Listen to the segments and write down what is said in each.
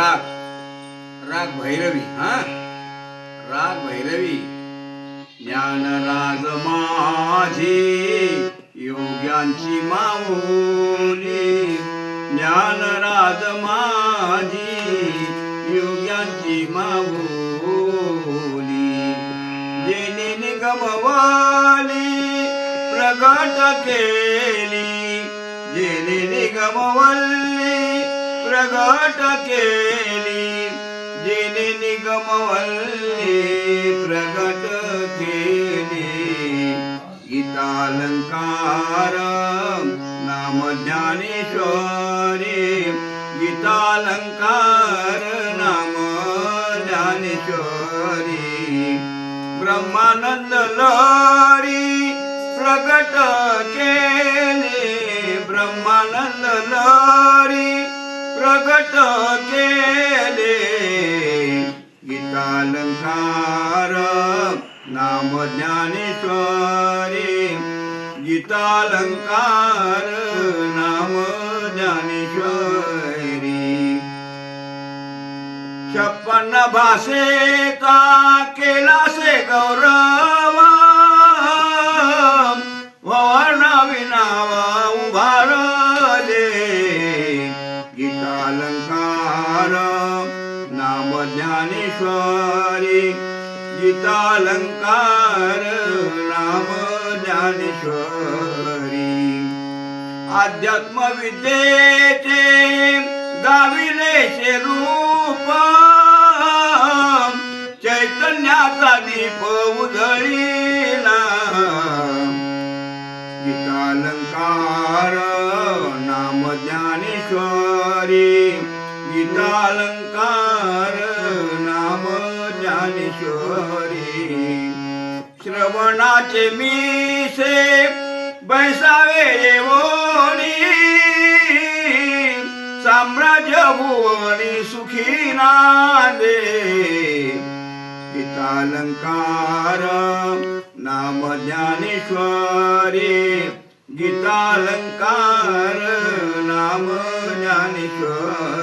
राग. राग भैरवी हा? राग भैरवी. ज्ञान राग माझी योग्यांची माऊली. ज्ञान राग माझी योग्यांची माऊली. जेने निगमवाली प्रगट केली. जेने निगमवल्ली प्रगट केली. जेने निगमवल्ली प्रगट केली. गीतालंकार नाम ज्ञानेश्वरी गीतालंकार नाम ज्ञानेश्वरी ब्रह्मानंद लहरी प्रगट केली. ब्रह्मानंद लहरी प्रगट केले. गीतालंकार नाम ज्ञानेश्वरी. गीतालंकार नाम ज्ञानेश्वरी. छप्पन्न भाषेचा केला से गौरवा. गीतालंकार नाम ज्ञानेश्वरी गीतालंकार नाम ज्ञानेश्वरी अध्यात्म विद्येचे दाविले रूप चैतन्याचा दीप उधळीला। गीतालंकार नाम ज्ञानेश्वरी गीतालंकार नाम ज्ञानेश्वरी। श्रवणाचे मीसे बैसावे येवोनी साम्राज्य भुवनी सुखी नांदे। गीतालंकार नाम ज्ञानेश्वरी। गीतालंकार नाम ज्ञानेश्वरी।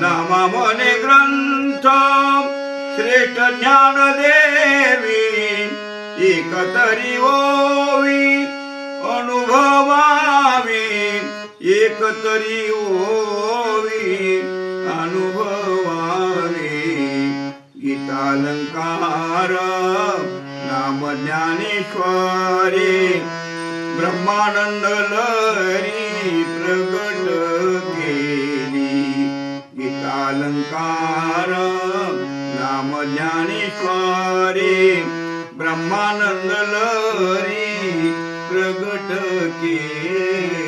नामा मने ग्रंथ श्रेष्ठ ज्ञानदेवी एकतरी ओवी अनुभवावी एकतरी ओवी अनुभवावी। गीतालंकार नाम ज्ञानेश्वरी ब्रह्मानंद लहरी प्रगट केली। अलंकार नाम ज्ञानेश्वरी ब्रह्मानंद लहरी प्रगट केली